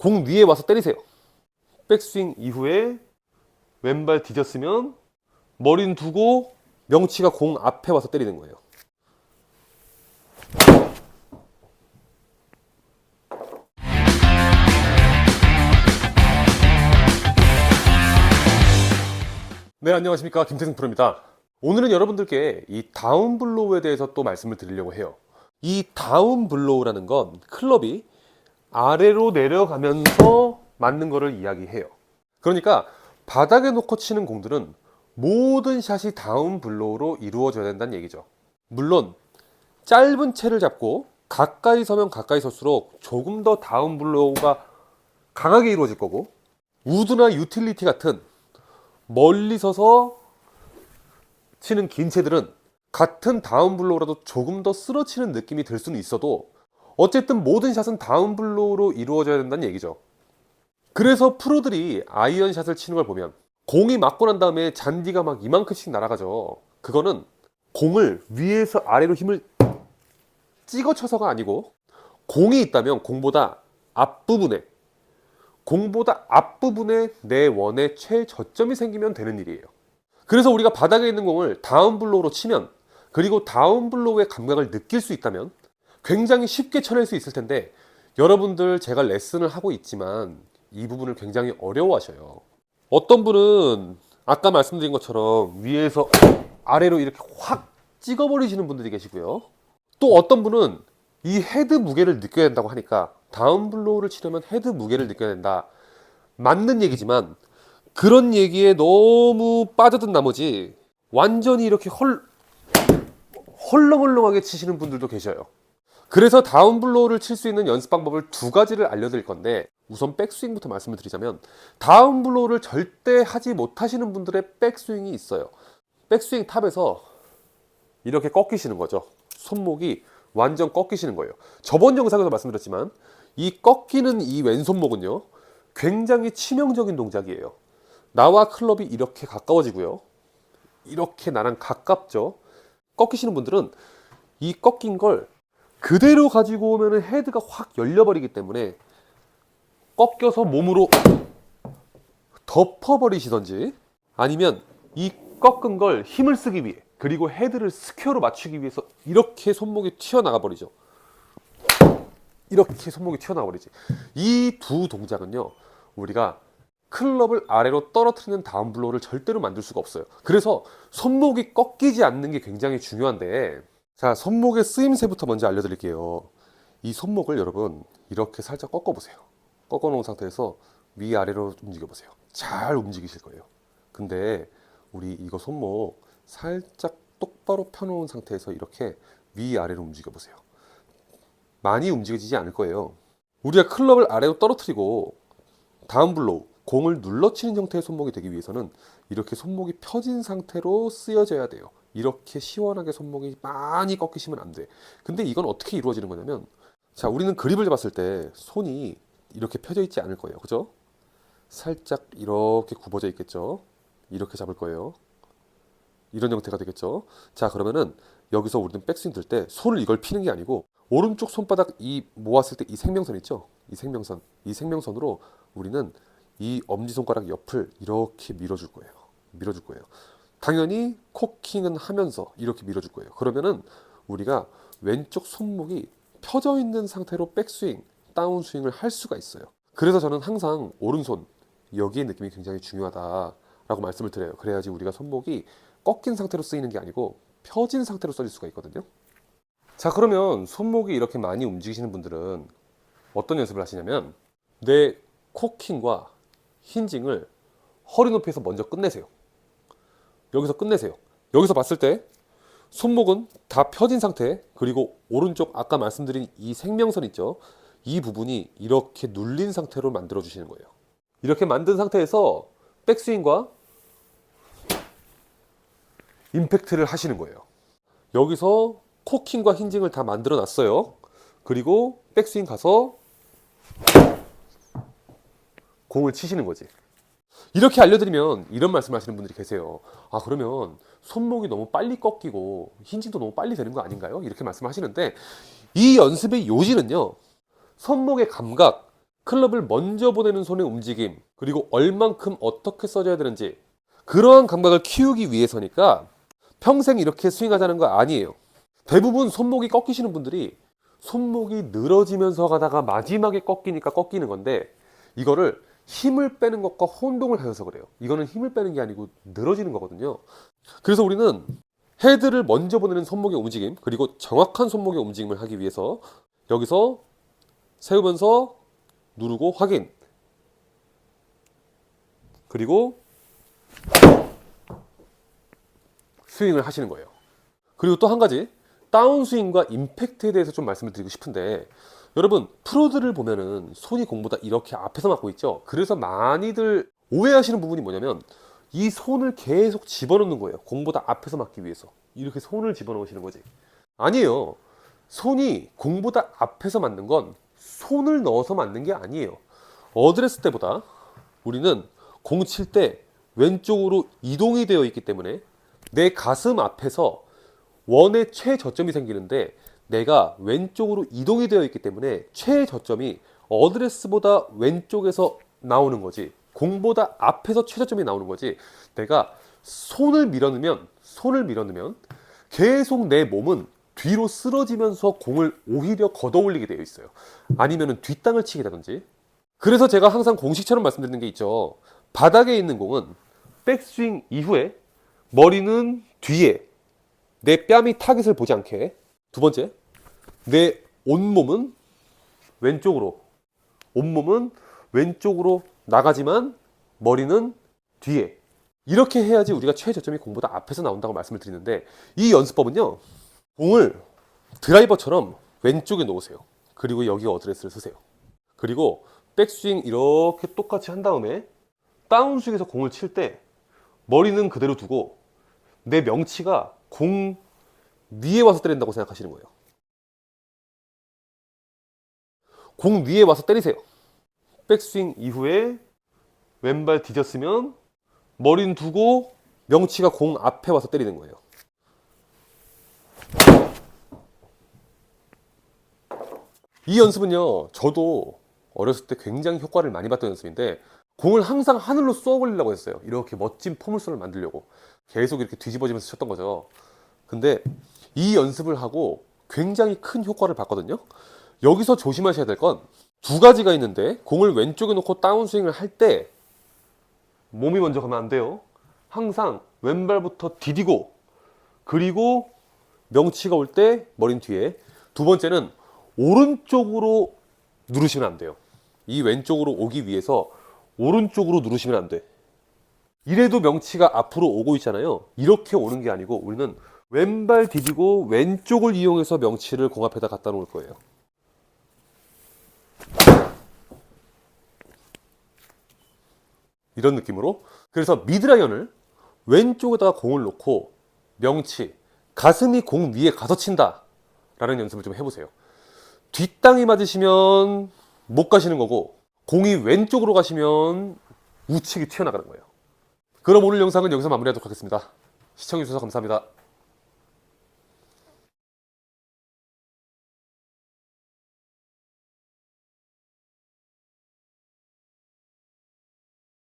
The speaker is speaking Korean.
공 위에 와서 때리세요. 백스윙 이후에 왼발 뒤졌으면 머리는 두고 명치가 공 앞에 와서 때리는 거예요. 네, 안녕하십니까. 김태승 프로입니다. 오늘은 여러분들께 이 다운 블로우에 대해서 또 말씀을 드리려고 해요. 이 다운 블로우라는 건 클럽이 아래로 내려가면서 맞는 거를 이야기해요. 그러니까 바닥에 놓고 치는 공들은 모든 샷이 다운 블로우로 이루어져야 된다는 얘기죠. 물론 짧은 채를 잡고 가까이 서면 가까이 설수록 조금 더 다운 블로우가 강하게 이루어질 거고 우드나 유틸리티 같은 멀리 서서 치는 긴 채들은 같은 다운 블로우라도 조금 더 쓰러치는 느낌이 들 수는 있어도 어쨌든 모든 샷은 다운 블로우로 이루어져야 된다는 얘기죠. 그래서 프로들이 아이언 샷을 치는 걸 보면 공이 맞고 난 다음에 잔디가 막 이만큼씩 날아가죠. 그거는 공을 위에서 아래로 힘을 찍어 쳐서가 아니고 공이 있다면 공보다 앞부분에 공보다 앞부분에 내 원의 최저점이 생기면 되는 일이에요. 그래서 우리가 바닥에 있는 공을 다운 블로우로 치면 그리고 다운 블로우의 감각을 느낄 수 있다면 굉장히 쉽게 쳐낼 수 있을 텐데 여러분들 제가 레슨을 하고 있지만 이 부분을 굉장히 어려워하셔요. 어떤 분은 아까 말씀드린 것처럼 위에서 아래로 이렇게 확 찍어버리시는 분들이 계시고요. 또 어떤 분은 이 헤드 무게를 느껴야 된다고 하니까 다운 블로우를 치려면 헤드 무게를 느껴야 된다. 맞는 얘기지만 그런 얘기에 너무 빠져든 나머지 완전히 이렇게 헐 헐렁헐렁하게 치시는 분들도 계셔요. 그래서 다운 블로우를 칠 수 있는 연습 방법을 두 가지를 알려드릴 건데 우선 백스윙부터 말씀을 드리자면 다운 블로우를 절대 하지 못하시는 분들의 백스윙이 있어요. 백스윙 탑에서 이렇게 꺾이시는 거죠. 손목이 완전 꺾이시는 거예요. 저번 영상에서 말씀드렸지만 이 꺾이는 이 왼손목은요 굉장히 치명적인 동작이에요. 나와 클럽이 이렇게 가까워지고요. 이렇게 나랑 가깝죠. 꺾이시는 분들은 이 꺾인 걸 그대로 가지고 오면 헤드가 확 열려버리기 때문에 꺾여서 몸으로 덮어버리시던지 아니면 이 꺾은 걸 힘을 쓰기 위해 그리고 헤드를 스퀘어로 맞추기 위해서 이렇게 손목이 튀어나가 버리죠. 이렇게 손목이 튀어나가 버리지. 이 두 동작은요, 우리가 클럽을 아래로 떨어뜨리는 다운 블로우를 절대로 만들 수가 없어요. 그래서 손목이 꺾이지 않는 게 굉장히 중요한데, 자, 손목의 쓰임새부터 먼저 알려드릴게요. 이 손목을 여러분, 이렇게 살짝 꺾어보세요. 꺾어놓은 상태에서 위아래로 움직여보세요. 잘 움직이실 거예요. 근데 우리 이거 손목 살짝 똑바로 펴놓은 상태에서 이렇게 위아래로 움직여보세요. 많이 움직여지지 않을 거예요. 우리가 클럽을 아래로 떨어뜨리고 다운 블로우, 공을 눌러치는 형태의 손목이 되기 위해서는 이렇게 손목이 펴진 상태로 쓰여져야 돼요. 이렇게 시원하게 손목이 많이 꺾이시면 안 돼. 근데 이건 어떻게 이루어지는 거냐면, 자, 우리는 그립을 잡았을 때 손이 이렇게 펴져 있지 않을 거예요. 그죠? 살짝 이렇게 굽어져 있겠죠? 이렇게 잡을 거예요. 이런 형태가 되겠죠. 자, 그러면은 여기서 우리는 백스윙 들 때 손을 이걸 피는 게 아니고 오른쪽 손바닥 이 모았을 때 이 생명선 있죠? 이 생명선. 이 생명선으로 우리는 이 엄지손가락 옆을 이렇게 밀어줄 거예요. 밀어줄 거예요. 당연히 코킹은 하면서 이렇게 밀어줄 거예요. 그러면은 우리가 왼쪽 손목이 펴져 있는 상태로 백스윙, 다운스윙을 할 수가 있어요. 그래서 저는 항상 오른손 여기의 느낌이 굉장히 중요하다라고 말씀을 드려요. 그래야지 우리가 손목이 꺾인 상태로 쓰이는 게 아니고 펴진 상태로 써질 수가 있거든요. 자, 그러면 손목이 이렇게 많이 움직이시는 분들은 어떤 연습을 하시냐면 내 코킹과 힌징을 허리 높이에서 먼저 끝내세요. 여기서 끝내세요. 여기서 봤을 때 손목은 다 펴진 상태 그리고 오른쪽 아까 말씀드린 이 생명선 있죠. 이 부분이 이렇게 눌린 상태로 만들어 주시는 거예요. 이렇게 만든 상태에서 백스윙과 임팩트를 하시는 거예요. 여기서 코킹과 힌징을 다 만들어 놨어요. 그리고 백스윙 가서 공을 치시는 거지. 이렇게 알려드리면 이런 말씀 하시는 분들이 계세요. 아, 그러면 손목이 너무 빨리 꺾이고 힌징도 너무 빨리 되는 거 아닌가요? 이렇게 말씀하시는데 이 연습의 요지는요. 손목의 감각, 클럽을 먼저 보내는 손의 움직임, 그리고 얼만큼 어떻게 써줘야 되는지 그러한 감각을 키우기 위해서니까 평생 이렇게 스윙하자는 거 아니에요. 대부분 손목이 꺾이시는 분들이 손목이 늘어지면서 가다가 마지막에 꺾이니까 꺾이는 건데 이거를 힘을 빼는 것과 혼동을 하여서 그래요. 이거는 힘을 빼는 게 아니고 늘어지는 거거든요. 그래서 우리는 헤드를 먼저 보내는 손목의 움직임 그리고 정확한 손목의 움직임을 하기 위해서 여기서 세우면서 누르고 확인 그리고 스윙을 하시는 거예요. 그리고 또 한 가지 다운스윙과 임팩트에 대해서 좀 말씀을 드리고 싶은데 여러분 프로들을 보면은 손이 공보다 이렇게 앞에서 맞고 있죠. 그래서 많이들 오해하시는 부분이 뭐냐면 이 손을 계속 집어넣는 거예요. 공보다 앞에서 맞기 위해서 이렇게 손을 집어넣으시는 거지. 아니에요. 손이 공보다 앞에서 맞는 건 손을 넣어서 맞는 게 아니에요. 어드레스 때보다 우리는 공 칠 때 왼쪽으로 이동이 되어 있기 때문에 내 가슴 앞에서 원의 최저점이 생기는데 내가 왼쪽으로 이동이 되어 있기 때문에 최저점이 어드레스보다 왼쪽에서 나오는 거지 공보다 앞에서 최저점이 나오는 거지. 내가 손을 밀어넣으면 손을 밀어넣으면 계속 내 몸은 뒤로 쓰러지면서 공을 오히려 걷어올리게 되어 있어요. 아니면은 뒷땅을 치게 되든지. 그래서 제가 항상 공식처럼 말씀드리는 게 있죠. 바닥에 있는 공은 백스윙 이후에 머리는 뒤에 내 뺨이 타깃을 보지 않게. 두 번째 내 온몸은 왼쪽으로 온몸은 왼쪽으로 나가지만 머리는 뒤에. 이렇게 해야지 우리가 최저점이 공보다 앞에서 나온다고 말씀을 드리는데 이 연습법은요 공을 드라이버처럼 왼쪽에 놓으세요. 그리고 여기 어드레스를 쓰세요. 그리고 백스윙 이렇게 똑같이 한 다음에 다운스윙에서 공을 칠 때 머리는 그대로 두고 내 명치가 공 위에 와서 때린다고 생각하시는 거예요. 공 위에 와서 때리세요. 백스윙 이후에 왼발 뒤졌으면 머리는 두고 명치가 공 앞에 와서 때리는 거예요. 이 연습은요, 저도 어렸을 때 굉장히 효과를 많이 봤던 연습인데, 공을 항상 하늘로 쏘아 올리려고 했어요. 이렇게 멋진 포물선을 만들려고. 계속 이렇게 뒤집어지면서 쳤던 거죠. 근데 이 연습을 하고 굉장히 큰 효과를 봤거든요. 여기서 조심하셔야 될 건 두 가지가 있는데, 공을 왼쪽에 놓고 다운스윙을 할 때, 몸이 먼저 가면 안 돼요. 항상 왼발부터 디디고, 그리고 명치가 올 때 머린 뒤에. 두 번째는 오른쪽으로 누르시면 안 돼요. 이 왼쪽으로 오기 위해서 오른쪽으로 누르시면 안 돼. 이래도 명치가 앞으로 오고 있잖아요. 이렇게 오는 게 아니고 우리는 왼발 디디고 왼쪽을 이용해서 명치를 공 앞에다 갖다 놓을 거예요. 이런 느낌으로. 그래서 미드라이언을 왼쪽에다가 공을 놓고 명치, 가슴이 공 위에 가서 친다. 라는 연습을 좀 해보세요. 뒷땅이 맞으시면 못 가시는 거고, 공이 왼쪽으로 가시면 우측이 튀어나가는 거예요. 그럼 오늘 영상은 여기서 마무리하도록 하겠습니다. 시청해주셔서 감사합니다.